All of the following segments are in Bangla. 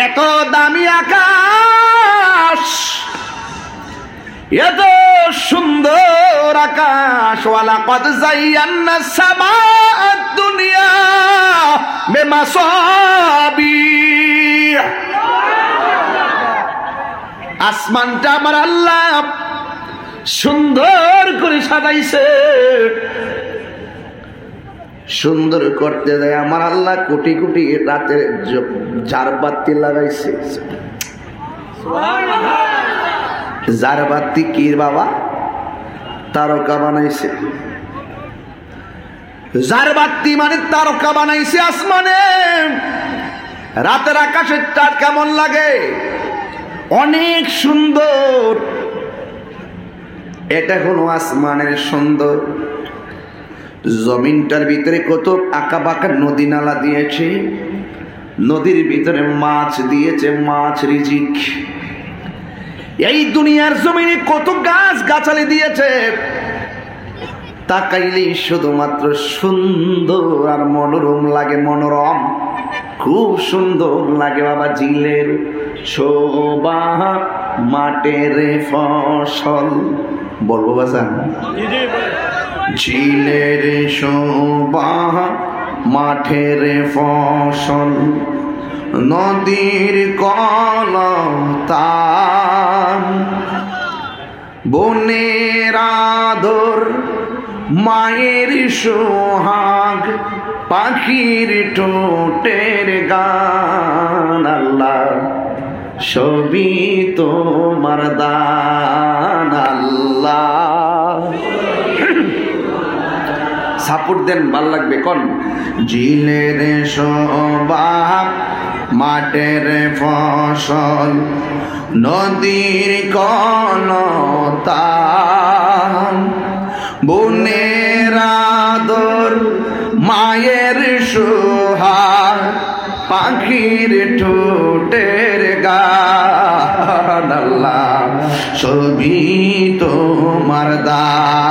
এত দামি আকাশ, এত সুন্দর আকাশ ওয়ালা কদ জাইয়ান্না সামা দুনিয়া বেমাসাবি আসমানটা আমার আল্লাহ সুন্দর করে সাজাইছে। সুন্দর করতে দেয় আমার আল্লাহ কোটি কোটি রাতে যার বাতি লাগাইছে। যার বাতি কি বাবা? তারকা বানাইছে। যার বাতি মানে তারকা বানাইছে আসমানে। রাতের আকাশের চাঁদ কেমন লাগে? অনেক সুন্দর। এটা হলো আসমানের সুন্দর। জমিনটার ভিতরে কত আঁকা বাঁকা নদী নালা দিয়েছে। নদীর ভিতরে মাছ দিয়েছে, মাছ রিজিক। এই দুনিয়ার জমিনে কত গাছ গাছালি দিয়েছে। তাকাইলেই শুধুমাত্র সুন্দর আর মনোরম লাগে, মনোরম। খুব সুন্দর লাগে বাবা জিলের শোভা, মাটের ফসল। বলব বাসান ঝিলের শোভা, মাঠের ফসল, নদীর কলতান বনের আদর, মায়ের সোহাগ, পাখির ঠোঁটের গান। আল্লাহ, সবই তোমার দান। আল্লাহ। সাপোর্ট দেন, ভালো লাগবে, কোন। জিলের সবাব মাঠের ফসল, নদীর কলতান। বনের মায়ের সোহাগ পাখির ঠোঁটের গান আল্লাহ, ছবি তোমার দান।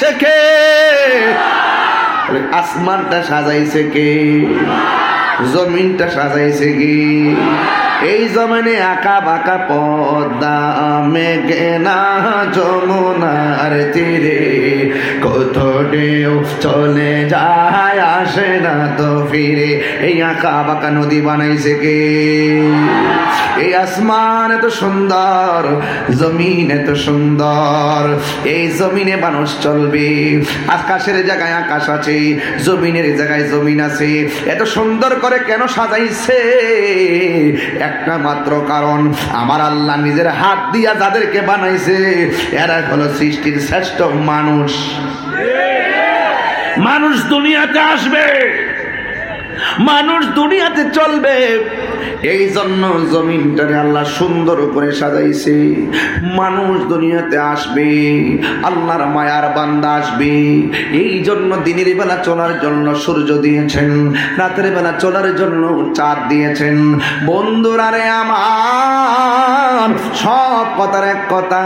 সব বানাইছে কে আসমানটা সাজাইছে কে? জমিনটা সাজাইছে কি? এই জমিনে আঁকা বাঁকা পদ্মা মেঘনা যমুনার তীরে, কত ঢেউ চলে যায়, আসে না তো ফিরে। এই আঁকা বাঁকা নদী বানাইছে কে? এই আসমান এত সুন্দর, জমিন এত সুন্দর, এই জমিনে মানুষ চলবে। আকাশের জায়গায় আকাশ আছে, জমিনের জায়গায় জমিন আছে। এত সুন্দর করে কেন সাজাইছে? একটা মাত্র কারণ, আমার আল্লাহ নিজের হাত দিয়া যাদেরকে বানাইছে এরা হলো সৃষ্টির শ্রেষ্ঠ মানুষ। মানুষ দুনিয়াতে আসবে, মানুষ দুনিয়াতে চলবে। এই জন্য জমিনটারে আল্লাহ সুন্দর করে সাজাইছে। মানুষ দুনিয়াতে আসবে, আল্লাহর মায়ার বান্দা আসবে। এই জন্য দিনের বেলা চলার জন্য সূর্য দিয়েছেন, রাতের বেলা চলার জন্য চাঁদ দিয়েছেন। বন্ধুরা রে আমার, সব কথার এক কথা,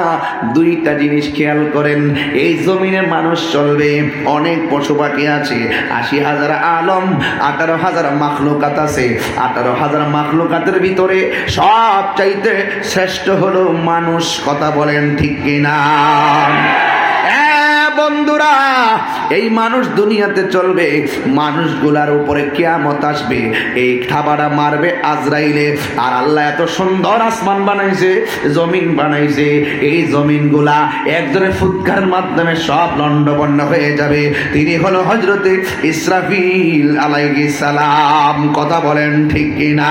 দুইটা জিনিস খেয়াল করেন, এই জমিনে মানুষ চলবে, অনেক পশু পাখি আছে, আশি হাজার আলম, আঠারো হাজার মাখলুকাত আছে, আঠারো হাজার মাখলুকাতের ভিতরে সব চাইতে শ্রেষ্ঠ হলো মানুষ কথা বলেন ঠিক কিনা? বন্ধুরা, এই মানুষ দুনিয়াতে চলবে, মানুষগুলার উপরে কেয়ামত আসবে। এই খাবারা মারবে আজরাইলে। আর আল্লাহ এত সুন্দর আসমান বানাইছে, জমিন বানাইছে। এই জমিনগুলা একজনের ফুৎকার মাধ্যমে সব লন্ডবন্ন হয়ে যাবে। তিনি হলো হজরতে ইসরাফিল আলাইহি সালাম। কথা বলেন ঠিক কিনা?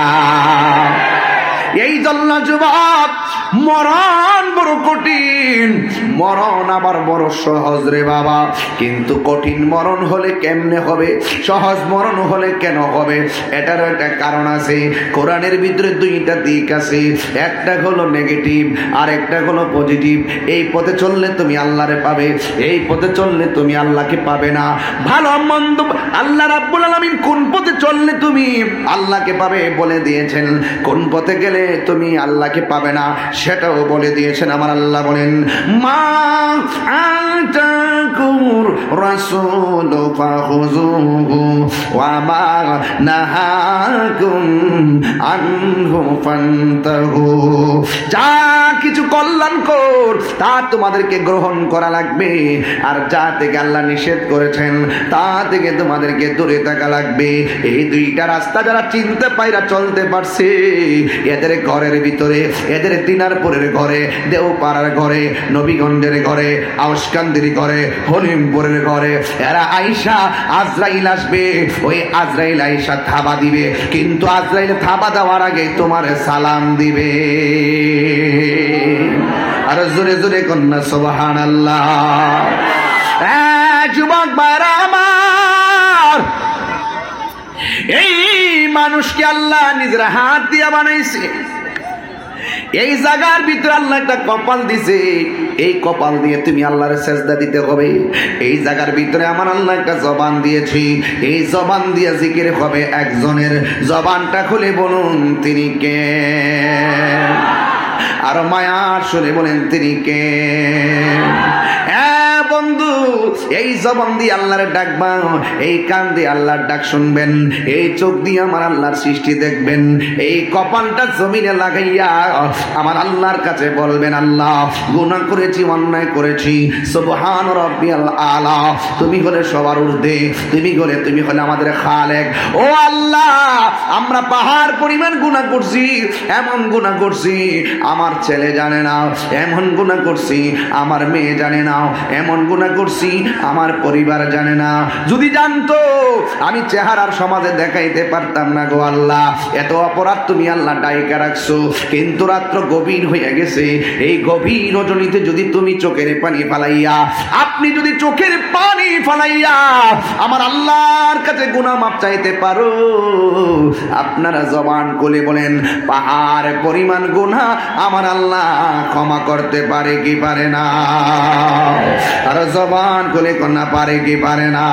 এই জন্য যুবক, মরণ বড় কঠিন। মরণ আবার বড় সহজ রে বাবা। কিন্তু কঠিন মরণ হলে কেমনে হবে? সহজ মরণ হলে কেন হবে? এটার একটা কারণ আছে। কোরআনের ভিতরে দুইটা দিক আছে। একটা হলো নেগেটিভ আর একটা হলো পজিটিভ। এই পথে চললে তুমি আল্লাহরে পাবে, এই পথে চললে তুমি আল্লাহকে পাবে না। ভালো, মন্দ, আল্লাহ রাব্বুল আলামিন কোন পথে চললে তুমি আল্লাহকে পাবে বলে দিয়েছেন। কোন পথে গেলে তুমি আল্লাহকে পাবে না সেটাও বলে দিয়েছেন আমার আল্লাহ বলেন মা আতাকুর যা কিছু কল্যাণ কর, তা তোমাদেরকে গ্রহণ করা লাগবে। আর যা থেকে আল্লাহ নিষেধ করেছেন, তা থেকে তোমাদেরকে দূরে থাকা লাগবে। এই দুইটা রাস্তা যারা চিনতে পাইরা চলতে পারছে, এদের ঘরের ভিতরে, এদের তিনারপুরের ঘরে, দেওপাড়ার ঘরে, নবীগঞ্জের ঘরে, আউসকান্দির ঘরে, হরিমপুরের ঘরে, এরা আইসা আজরাইল আসবে। ওই আজরাইল আইসা থাবা দিবে, কিন্তু আজরাইল থাবা দেওয়ার আগে তোমার সালাম দিবে। আর জোরে জোরে কন্যা সোবাহান আল্লাহ যুবক বারা আমার, এই মানুষকে আল্লাহ নিজের হাত দিয়া বানাইছে। এই জায়গার ভিতরে আল্লাহ একটা কপাল দিছে। এই কপাল দিয়ে তুমি আল্লাহর সেজদা দিতে হবে। এই জায়গার ভিতরে আমার আল্লাহ একটা জবান দিয়েছি। এই জবান দিয়ে জিকির হবে একজনের। জবানটা খুলে বলুন, তিনি কে? আর মায়া শুনে বলেন, তিনি কে? বন্ধু, এই জবান দিয়ে আল্লাহর ডাকবা এই কান দিয়ে আল্লাহর ডাক শুনবেন, এই চোখ দিয়ে আমার আল্লাহর সৃষ্টি দেখবেন, এই কপালটা জমিনে লাগাইয়া আমার আল্লাহর কাছে বলবেন, আল্লাহ, গুনাহ করেছি, অন্যায় করেছি, সুবহান রাব্বিয়াল আলা, তুমি হলে সবার ঊর্ধ্বে, তুমি হলে তুমি হলে আমাদের খালেক। ও আল্লাহ, আমরা পাহাড় পরিমাণ গুনাহ করছি, এমন গুনাহ করছি, আমার ছেলে জানে না, এমন গুনাহ করছি, আমার মেয়ে জানে না, এমন গুনাহ করছি, আমার পরিবার জানে না। যদি জানতো, আমি চেহারার সমাজে দেখাইতে পারতাম না গো আল্লাহ। এত অপরাধ তুমি আল্লাহ ডাইকা রাখছো। কিন্তু রাত্র গভীর হয়ে গেছে। এই গভীর রজনীতে যদি তুমি চোখের পানি ফালাইয়া, আপনি যদি চোখের পানি ফালাইয়া আমার আল্লাহর কাছে গুনাহ মাপ চাইতে পারো। আপনারা জবান কোলে বলেন, পাহাড় পরিমাণ গুনাহ আমার আল্লাহ ক্ষমা করতে পারে কি পারে না? আর জবান খুলে কন্যা পারে কি পারে না?